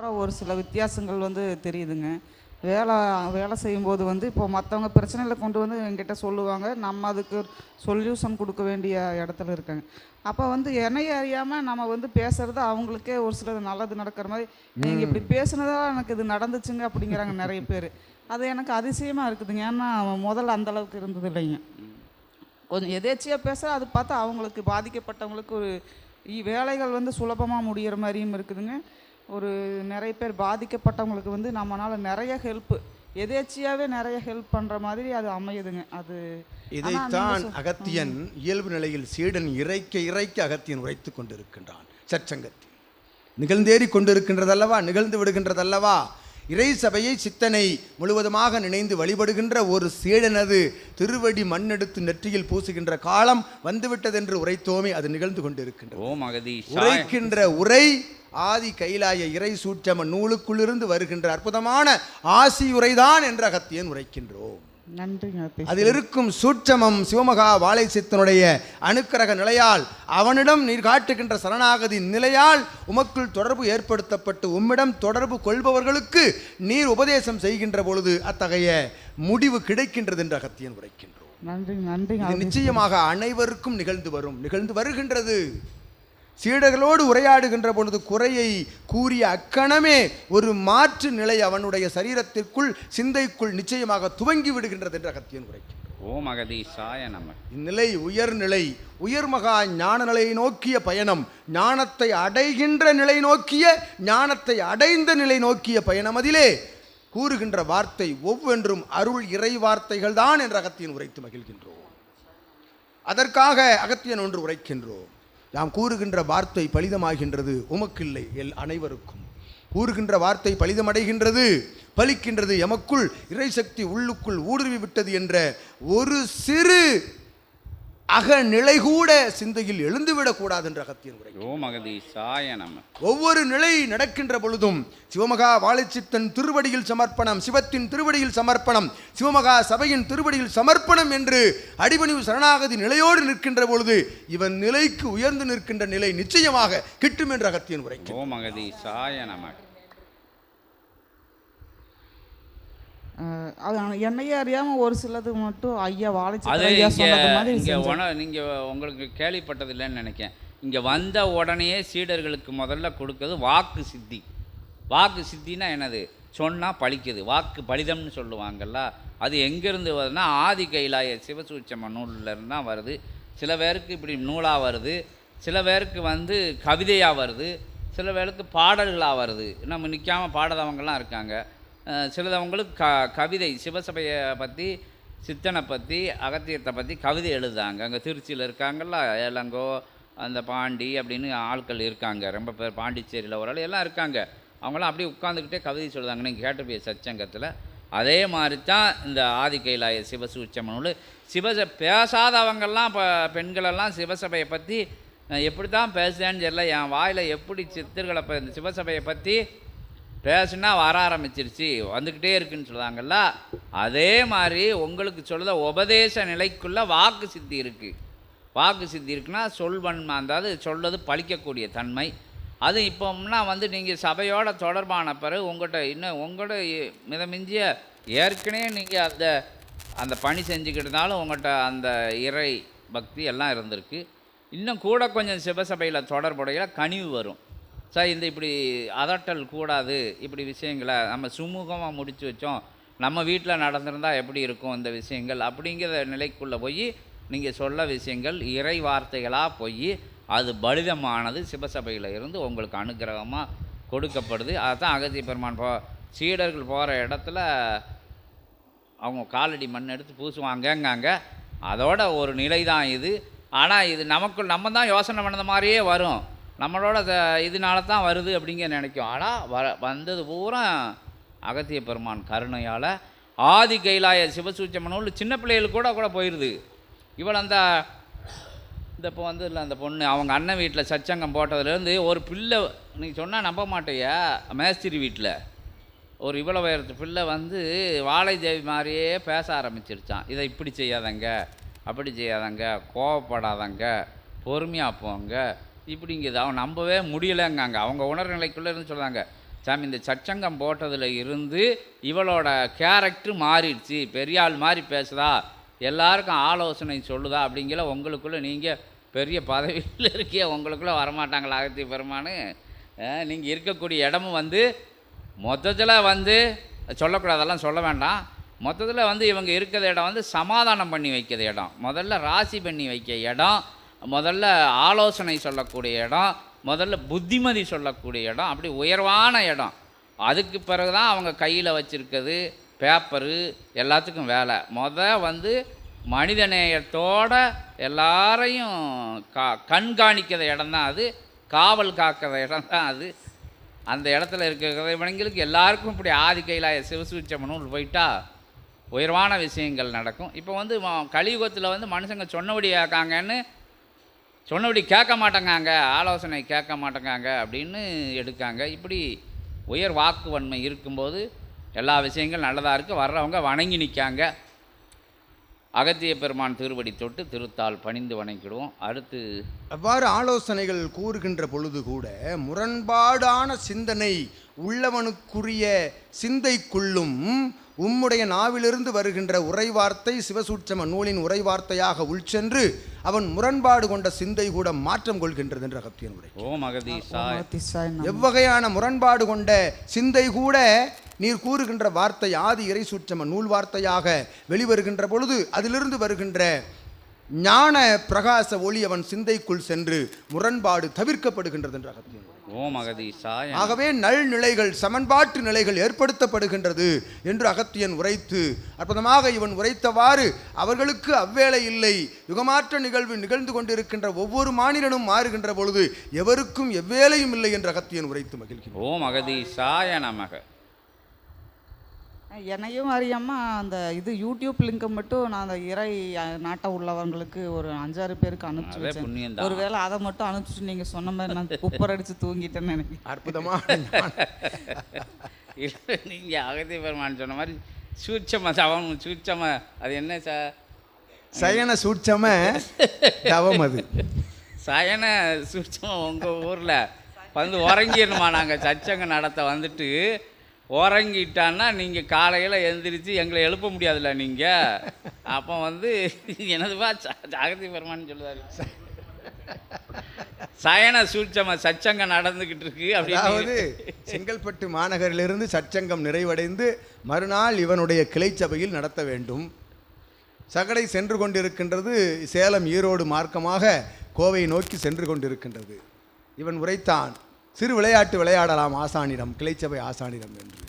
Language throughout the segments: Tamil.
அப்புறம் ஒரு சில வித்தியாசங்கள் வந்து தெரியுதுங்க. வேலை வேலை செய்யும்போது வந்து இப்போ மற்றவங்க பிரச்சனைகளை கொண்டு வந்து என்கிட்ட சொல்லுவாங்க. நம்ம அதுக்கு சொல்யூஷன் கொடுக்க வேண்டிய இடத்துல இருக்காங்க. அப்போ வந்து என்னைய அறியாமல் நம்ம வந்து பேசுறது அவங்களுக்கே ஒரு சிலது நல்லது நடக்கிற மாதிரி நீங்கள் இப்படி பேசுனதா எனக்கு இது நடந்துச்சுங்க அப்படிங்கிறாங்க நிறைய பேர். அது எனக்கு அதிசயமாக இருக்குதுங்க. ஏன்னா முதல்ல அந்த அளவுக்கு இருந்தது இல்லைங்க. கொஞ்சம் எதேச்சியாக பேச அது பார்த்தா அவங்களுக்கு பாதிக்கப்பட்டவங்களுக்கு ஒரு வேலைகள் வந்து சுலபமாக முடியிற மாதிரியும் இருக்குதுங்க. ஒரு நிறைய பேர் பாதிக்கப்பட்டவங்களுக்கு வந்து நம்மனால நிறைய ஹெல்ப் எதேச்சியாகவே நிறைய ஹெல்ப் பண்ணுற மாதிரி அது அமையுதுங்க. அது இதைத்தான் அகத்தியன் இயல்பு நிலையில் சீடன் இறைக்க இறைக்க அகத்தியன் உரைத்து கொண்டிருக்கின்றான். சற்சங்கத்தில் நிகழ்ந்தேறி கொண்டிருக்கின்றதல்லவா? நிகழ்ந்து விடுகின்றதல்லவா? இறை சபையை சித்தனை முழுவதுமாக நினைந்து வழிபடுகின்ற ஒரு சீடனது திருவடி மண்ணெடுத்து நெற்றியில் பூசுகின்ற காலம் வந்துவிட்டதென்று உரைத்தோமே அது நிகழ்ந்து கொண்டிருக்கின்றது உரைக்கின்ற உரை ஆதி கைலாய இறை சூற்றம நூலுக்குள்ளிருந்து வருகின்ற அற்புதமான ஆசியுரைதான் என்று அகத்தியன் உரைக்கின்றோம். அத்தை. அதில் இருக்கும் சூட்சமம் சிவமகா வாழை சித்தனுடைய அணுக்கரக நிலையால் அவனிடம் நீர் காட்டுகின்ற சரணாகதி நிலையால் உமக்குள் தொடர்பு ஏற்படுத்தப்பட்டு உம்மிடம் தொடர்பு கொள்பவர்களுக்கு நீர் உபதேசம் செய்கின்ற பொழுது அத்தகைய முடிவு கிடைக்கின்றது என்று அகத்தியன் உரைக்கின்றோம். இது அது நிச்சயமாக அனைவருக்கும் நிகழ்ந்து வரும் நிகழ்ந்து வருகின்றது. சீடர்களோடு உரையாடுகின்ற பொழுது குறையை கூறிய அக்கணமே ஒரு மாற்று நிலை அவனுடைய சரீரத்திற்குள் சிந்தைக்குள் நிச்சயமாக துவங்கி விடுகின்றது என்று அகத்தியன் உரைக்கின்றார் ஓம் அகதீஷாய நம. இந்நிலை உயர்நிலை உயர்மகா ஞான நிலையை நோக்கிய பயணம் ஞானத்தை அடைகின்ற நிலை நோக்கிய ஞானத்தை அடைந்த நிலை நோக்கிய பயணம் அதிலே கூறுகின்ற வார்த்தை ஒவ்வொன்றும் அருள் இறை வார்த்தைகள் தான் என்று அகத்தியன் உரைத்து மகிழ்கின்றோம். அதற்காக அகத்தியன் ஒன்று உரைக்கின்றோம். நாம் கூறுகின்ற வார்த்தை பலிதமாகின்றது உமக்கில்லை எல் அனைவருக்கும். கூறுகின்ற வார்த்தை பலிதமடைகின்றது பலிக்கின்றது எமக்குள் இறைசக்தி உள்ளுக்குள் ஊடுருவி விட்டது என்ற ஒரு சிறு அகநிலை கூட சிந்தையில் எழுந்துவிடக்கூடாது என்ற அகத்தியன் உரை ஓம் அகதீஷாய நம. ஒவ்வொரு நிலை நடக்கின்ற பொழுதும் சிவமகா வாழைச்சித்தன் திருவடியில் சமர்ப்பணம் சிவத்தின் திருவடியில் சமர்ப்பணம் சிவமகா சபையின் திருவடியில் சமர்ப்பணம் என்று அடிபணிவு சரணாகதி நிலையோடு நிற்கின்ற பொழுது இவன் நிலைக்கு உயர்ந்து நிற்கின்ற நிலை நிச்சயமாக கிட்டும் என்ற அகத்தியன் உரைக்கும் ஓம் அகதீஷாய நம அஹ், அது என்னையே அறியாமல் ஒரு சிலது மட்டும் ஐயா அது வாழைச்சி இங்கே சொன்னது மாதிரி இங்கே நீங்கள் உங்களுக்கு கேள்விப்பட்டது இல்லைன்னு நினைக்கிறேன். இங்கே வந்த உடனேயே சீடர்களுக்கு முதல்ல கொடுக்கறது வாக்கு சித்தி. வாக்கு சித்தினா என்னது? சொன்னால் பழிக்குது. வாக்கு பலிதம்னு சொல்லுவாங்கல்ல அது எங்கேருந்து வருதுன்னா ஆதி கைலாய சிவசூட்சம நூல்லேருந்து தான் வருது. சில பேருக்கு இப்படி நூலாக வருது. சில பேருக்கு வந்து கவிதையாக வருது. சில பேருக்கு பாடல்களாக வருது. நம்ம நிற்காமல் பாடாதவங்கலாம் இருக்காங்க. சிலதவங்களுக்கு க கவிதை சிவசபையை பற்றி சித்தனை பற்றி அகத்தியத்தை பற்றி கவிதை எழுதுதாங்க அங்கே திருச்சியில் இருக்காங்கல்ல ஏலங்கோ அந்த பாண்டி அப்படின்னு ஆட்கள் இருக்காங்க. ரொம்ப பேர் பாண்டிச்சேரியில் ஒரு ஆள் எல்லாம் இருக்காங்க. அவங்களாம் அப்படியே உட்காந்துக்கிட்டே கவிதை சொல்லுதாங்க நீங்கள் கேட்டிருப்பீங்க சச்சங்கத்தில். அதே மாதிரி தான் இந்த ஆதி கைலாய சிவசூச்சம சிவச பேசாதவங்கள்லாம் இப்போ பெண்களெல்லாம் சிவசபையை பற்றி எப்படி தான் பேசுகிறேன்னு தெரியல. என் வாயில் எப்படி சித்தர்களை ப- இந்த சிவசபையை பற்றி பேசுனா வர ஆரம்பிச்சிருச்சு வந்துக்கிட்டே இருக்குன்னு சொல்லுவாங்கல்ல அதே மாதிரி உங்களுக்கு சொல்கிற உபதேச நிலைக்குள்ள வாக்கு சித்தி இருக்குது வாக்கு சித்தி இருக்குன்னா சொல்வன்மை அதாவது சொல்வது பழிக்கக்கூடிய தன்மை. அது இப்போம்னா வந்து நீங்கள் சபையோட தொடர்பான பிறகு உங்கள்கிட்ட இன்னும் உங்களோட மிதமிஞ்சிய ஏற்கனவே நீங்கள் அந்த அந்த பணி செஞ்சுக்கிட்டு இருந்தாலும் உங்கள்கிட்ட அந்த இறை பக்தி எல்லாம் இருந்திருக்கு. இன்னும் கூட கொஞ்சம் சிவசபையில் தொடர்புடைய கனிவு வரும். சார் இந்த இப்படி அதட்டல் கூடாது இப்படி விஷயங்களை நம்ம சுமூகமாக முடித்து வச்சோம். நம்ம வீட்டில் நடந்திருந்தால் எப்படி இருக்கும் இந்த விஷயங்கள் அப்படிங்கிற நிலைக்குள்ளே போய் நீங்கள் சொல்ல விஷயங்கள் இறை வார்த்தைகளாக போய் அது பலிதமானது சிவசபையில் இருந்து உங்களுக்கு அனுக்கிரகமாக கொடுக்கப்படுது. அதுதான் அகத்திய பெருமான் போ சீடர்கள் போகிற இடத்துல அவங்க காலடி மண் எடுத்து பூசுவாங்கங்காங்க. அதோட ஒரு நிலை தான் இது. ஆனால் இது நமக்குள் நம்ம தான் யோசனை பண்ணது மாதிரியே வரும். நம்மளோட த- இதனால தான் வருது அப்படிங்க நினைக்கும். ஆனால் வர வந்தது பூரா அகத்திய பெருமான் கருணையால் ஆதி கைலாய சிவசூச்சம சின்ன பிள்ளைகளுக்கு கூட கூட போயிடுது இவள் அந்த இந்த இப்போ வந்து இல்லை அந்த பொண்ணு அவங்க அண்ணன் வீட்டில் சச்சங்கம் போட்டதுலேருந்து ஒரு பிள்ளை நீ சொன்னால் நம்ப மாட்டேயா? மேஸ்திரி வீட்டில் ஒரு இவ்வளோ உயரத்து பிள்ளை வந்து வாழை தேவி மாதிரியே பேச ஆரம்பிச்சிருச்சான். இதை இப்படி செய்யாதங்க அப்படி செய்யாதங்க கோவப்படாதங்க பொறுமையாக போங்க இப்படிங்கிறது அவன் நம்பவே முடியலைங்காங்க. அவங்க உணர்நிலைக்குள்ளே இருந்து சொல்கிறாங்க சாமி இந்த சச்சங்கம் போட்டதில் இருந்து இவளோட கேரக்டர் மாறிடுச்சு. பெரியாள் மாதிரி பேசுதா? எல்லாருக்கும் ஆலோசனை சொல்லுதா? அப்படிங்கிற உங்களுக்குள்ளே நீங்கள் பெரிய பதவியில் இருக்கே உங்களுக்குள்ளே வரமாட்டாங்களா அகத்தி பெருமானு? நீங்கள் இருக்கக்கூடிய இடமும் வந்து மொத்தத்தில் வந்து சொல்லக்கூடாது அதெல்லாம் சொல்ல வேண்டாம். மொத்தத்தில் வந்து இவங்க இருக்கிற இடம் வந்து சமாதானம் பண்ணி வைக்கிற இடம். முதல்ல ராசி பண்ணி வைக்க இடம் முதல்ல ஆலோசனை சொல்லக்கூடிய இடம் முதல்ல புத்திமதி சொல்லக்கூடிய இடம் அப்படி உயர்வான இடம். அதுக்கு பிறகு தான் அவங்க கையில் வச்சுருக்கிறது பேப்பரு எல்லாத்துக்கும் வேலை. முத வந்து மனிதநேயத்தோட எல்லாரையும் கா கண்காணிக்கிற இடம் தான் அது காவல் காக்கிற இடம் தான் அது. அந்த இடத்துல இருக்கிற இவங்களுக்கு எல்லாருக்கும் இப்படி ஆதி கையிலாய சிவசூச்சமனும் போயிட்டா உயர்வான விஷயங்கள் நடக்கும். இப்போ வந்து கலியுகத்தில் வந்து மனுஷங்க சொன்னபடி ஆக்காங்கன்னு சொன்னபடி கேட்க மாட்டேங்காங்க ஆலோசனை கேட்க மாட்டேங்காங்க அப்படின்னு எடுக்காங்க. இப்படி உயர் வாக்கு வன்மை இருக்கும்போது எல்லா விஷயங்களும் நல்லதாக இருக்குது வர்றவங்க வணங்கி நிற்காங்க அகத்திய பெருமான் திருவடி தொட்டு திருத்தால் பணிந்து வணங்கிடுவோம். அடுத்து அவ்வாறு ஆலோசனைகள் கூறுகின்ற பொழுது கூட முரண்பாடான சிந்தனை உள்ளவனுக்குரிய சிந்தைக்குள்ளும் உம்முடைய நாவிலிருந்து வருகின்ற உரைவார்த்தை சிவசூட்சம நூலின் உரைவார்த்தையாக உள்சென்று அவன் முரண்பாடு கொண்ட சிந்தை கூட மாற்றம் கொள்கின்றது என்ற அகத்தியன் உரை ஓம் அகதீசாய். எவ்வகையான முரண்பாடு கொண்ட சிந்தை கூட நீர் கூறுகின்ற வார்த்தை ஆதி இறை சூட்சம நூல் வார்த்தையாக வெளிவருகின்ற பொழுது அதிலிருந்து வருகின்ற ஞான பிரகாச ஒளி அவன் சிந்தைக்குள் சென்று முரண்பாடு தவிர்க்கப்படுகின்றது என்ற அகத்தியன். ஓம் அகதீசாய் ஆகவே நல்நிலைகள் சமன்பாட்டு நிலைகள் ஏற்படுத்தப்படுகின்றது என்று அகத்தியன் உரைத்து அற்புதமாக இவன் உரைத்தவாறு அவர்களுக்கு அவ்வேளை இல்லை. யுகமாற்ற நிகழ்வு நிகழ்ந்து கொண்டிருக்கின்ற ஒவ்வொரு மாநிலனும் மாறுகின்ற பொழுது எவருக்கும் எவ்வேளையும் இல்லை என்று அகத்தியன் உரைத்து மகிழ்கிறான். ஓம் அகதீசாய நமக. என்னையும் அறியாம அந்த இது யூடியூப் லிங்கை மட்டும் நான் அந்த இறை அஹ், நாட்டம் உள்ளவங்களுக்கு ஒரு அஞ்சாறு பேருக்கு அனுப்பிச்சு வச்சேன். ஒருவேளை அதை மட்டும் அனுப்பிச்சுட்டு நீங்க சொன்ன மாதிரி நான் குப்பர் அடிச்சு தூங்கிட்டேன்னு நினைக்கிறேன். அற்புதமான ஞான- இல்லை நீங்கள் அகத்திய பெருமான் சொன்ன மாதிரி சூட்சம சவம் சூட்சம அது என்ன ச? சயன சூட்சம தவம் அது. சயன சூட்சமம் உங்கள் ஊரில் வந்து உறங்கிடணுமா நாங்கள் சச்சங்க நடத்த வந்துட்டு உறங்கிட்டான்னா நீங்கள் காலையில் எழுந்திரிச்சு எங்களை எழுப்ப முடியாதுல்ல நீங்கள் அப்போ வந்து எனதுவா ஜாகதி பெருமான்னு சொல்லுவார். சயன சூட்சம சச்சங்கம் நடந்துக்கிட்டு இருக்கு அதாவது செங்கல்பட்டு மாநகரிலிருந்து சச்சங்கம் நிறைவடைந்து மறுநாள் இவனுடைய கிளைச்சபையில் நடத்த வேண்டும். சகடை சென்று கொண்டிருக்கின்றது சேலம் ஈரோடு மார்க்கமாக கோவை நோக்கி சென்று கொண்டிருக்கின்றது. இவன் உரைத்தான் சிறு விளையாட்டு விளையாடலாம் ஆசானிடம் கிளைச்சபை ஆசானிடம் என்று.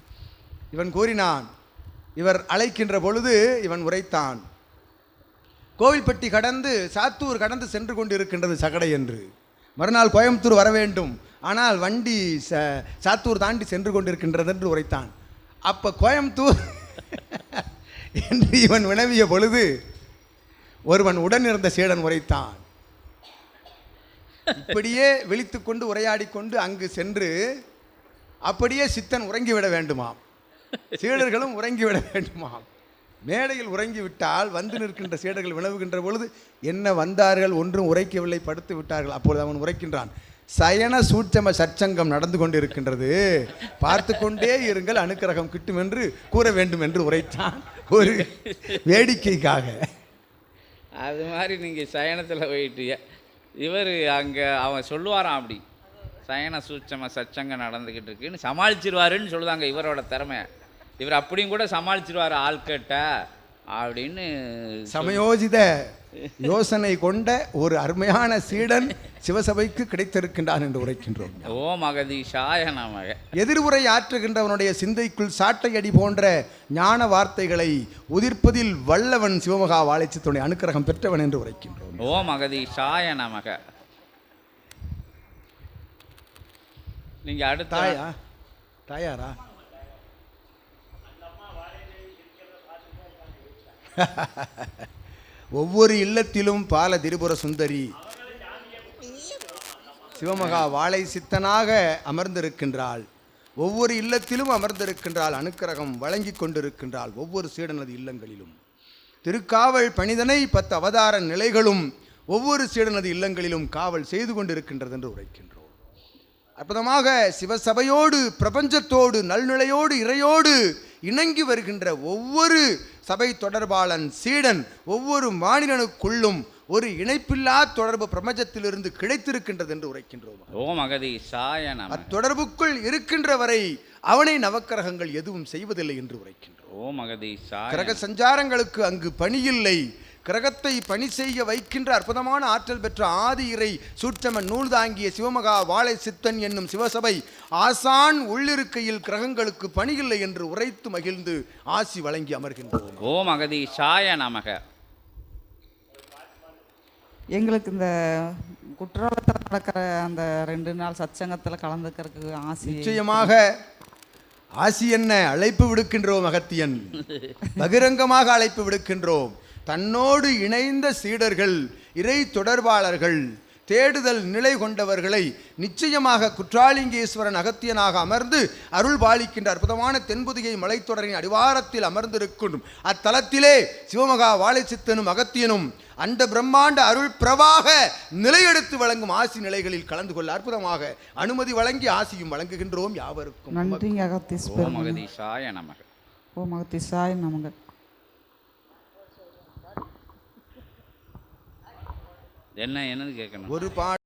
இவன் கூறினான் இவர் அழைக்கின்ற பொழுது இவன் உரைத்தான் கோவில்பட்டி கடந்து சாத்தூர் கடந்து சென்று கொண்டிருக்கின்றது சகடை என்று. மறுநாள் கோயம்புத்தூர் வர வேண்டும் ஆனால் வண்டி ச சாத்தூர் தாண்டி சென்று கொண்டிருக்கின்றது என்று உரைத்தான். அப்போ கோயம்புத்தூர் என்று இவன் வினவிய பொழுது ஒருவன் உடன் இருந்த சீடன் உரைத்தான் இப்படியே விழித்துக்கொண்டு உரையாடி கொண்டு அங்கு சென்று அப்படியே சித்தன் உறங்கிவிட வேண்டுமாம். சீடர்களும் உறங்கிவிட வேண்டுமாம். மேடையில் உறங்கிவிட்டால் வந்து நிற்கின்ற சீடர்கள் வினவுகின்ற பொழுது என்ன வந்தார்கள்? ஒன்றும் உரைக்கவில்லை படுத்து விட்டார்கள். அப்பொழுது அவன் உரைக்கின்றான் சயன சூட்சம சற்சங்கம் நடந்து கொண்டிருக்கின்றது. பார்த்து கொண்டே இருங்கள் அனுக்கிரகம் கிட்டும் என்று கூற வேண்டும் என்று உரைத்தான் ஒரு வேடிக்கைக்காக. அது மாதிரி நீங்கள் சயனத்தில் போயிட்டு இவர் அங்கே அவன் சொல்லுவாராம் அப்படி. சயன சூட்சம சச்சங்க நடந்துக்கிட்டு இருக்குன்னு சமாளிச்சிருவாருன்னு சொல்லுதாங்க இவரோட திறமை இவர் அப்படியும் கூட சமாளிச்சிருவார் ஆள்கிட்ட அப்படின்னு சமயோஜித யோசனை கொண்ட ஒரு அருமையான சீடன் சிவசபைக்கு கிடைத்திருக்கின்றான் என்று உரைக்கின்றோம். ஓம் அகதீஷாய நமக. எதிர்வுரை ஆற்றுகின்றவனுடைய சிந்தைக்குள் சாட்டையடி போன்ற ஞான வார்த்தைகளை உதிர்ப்பதில் வல்லவன் சிவமகா வாழைச்சத்துடைய அனுக்கிரகம் பெற்றவன் என்று உரைக்கின்றோம். ஓம் அகதீஷாய நமக. நீங்கள் அடுத்த தாயா தாயாரா? ஒவ்வொரு இல்லத்திலும் பால திரிபுர சுந்தரி. சிவமகா வாழை சித்தனாக அமர்ந்திருக்கின்றாள். ஒவ்வொரு இல்லத்திலும் அமர்ந்திருக்கின்றாள் அனுக்கிரகம் வழங்கி கொண்டிருக்கின்றாள் ஒவ்வொரு சீடனது இல்லங்களிலும். திருக்காவல் பணிதனை பத்து அவதார நிலைகளும் ஒவ்வொரு சீடனது இல்லங்களிலும் காவல் செய்து கொண்டிருக்கின்றது என்று உரைக்கின்றோம். அற்புதமாக சிவசபையோடு பிரபஞ்சத்தோடு நல்நிலையோடு இறையோடு இணங்கி வருகின்ற ஒவ்வொரு சபை தொடர்பாளன் சீடன் ஒவ்வொரு மாநிலனுக்குள்ளும் ஒரு இணைப்பில்லா தொடர்பு பிரபஞ்சத்திலிருந்து கிடைத்திருக்கின்றது என்று உரைக்கின்றோம்? ஓம் நமக அத்தொடர்புக்குள் இருக்கின்ற வரை அவனை நவக்கிரகங்கள் எதுவும் செய்வதில்லை என்று உரைக்கின்றோம். ஓம் அகதீஷாய கிரக சஞ்சாரங்களுக்கு அங்கு பணியில்லை. கிரகத்தை பணி செய்ய வைக்கின்ற அற்புதமான ஆற்றல் பெற்ற ஆதி இறை சூற்றமன் நூல் தாங்கிய சிவமகா வாழை சித்தன் என்னும் சிவசபை ஆசான் உள்ளிருக்கையில் கிரகங்களுக்கு பணியில்லை என்று உரைத்து மகிழ்ந்து ஆசி வழங்கி அமர்கின்றோம். ஓம் அகதீஷாய நமக. எங்களுக்கு இந்த குற்றாலத்தில் நடக்கிற அந்த ரெண்டு நாள் சச்சங்கத்தில் கலந்துக்கிறதுக்கு ஆசை. நிச்சயமாக ஆசி என்ன? அழைப்பு விடுக்கின்றோம் அகத்தியன். பகிரங்கமாக அழைப்பு விடுக்கின்றோம். தன்னோடு இணைந்த சீடர்கள் இறை தொடர்பாளர்கள் தேடுதல் நிலை கொண்டவர்களை நிச்சயமாக குற்றாலிங்கேஸ்வரன் அகத்தியனாக அமர்ந்து அருள் பாலிக்கின்ற அற்புதமான தென்புதிகை மலைத்தொடரின் அடிவாரத்தில் அமர்ந்திருக்கும் அத்தலத்திலே சிவமகா வாழைச்சித்தனும் அகத்தியனும் அந்த பிரம்மாண்ட அருள் பிரவாக நிலையெடுத்து வழங்கும் ஆசி நிலைகளில் கலந்து கொள்ள அற்புதமாக அனுமதி வழங்கி ஆசியும் வழங்குகின்றோம் யாவருக்கும். நன்றிங்க அகத்தீஸ் ஓம் அகதீஷாய நமக. ஓம் அகத்தீசாய் நமங்க என்ன என்னன்னு கேட்கணும் ஒரு பாட்டு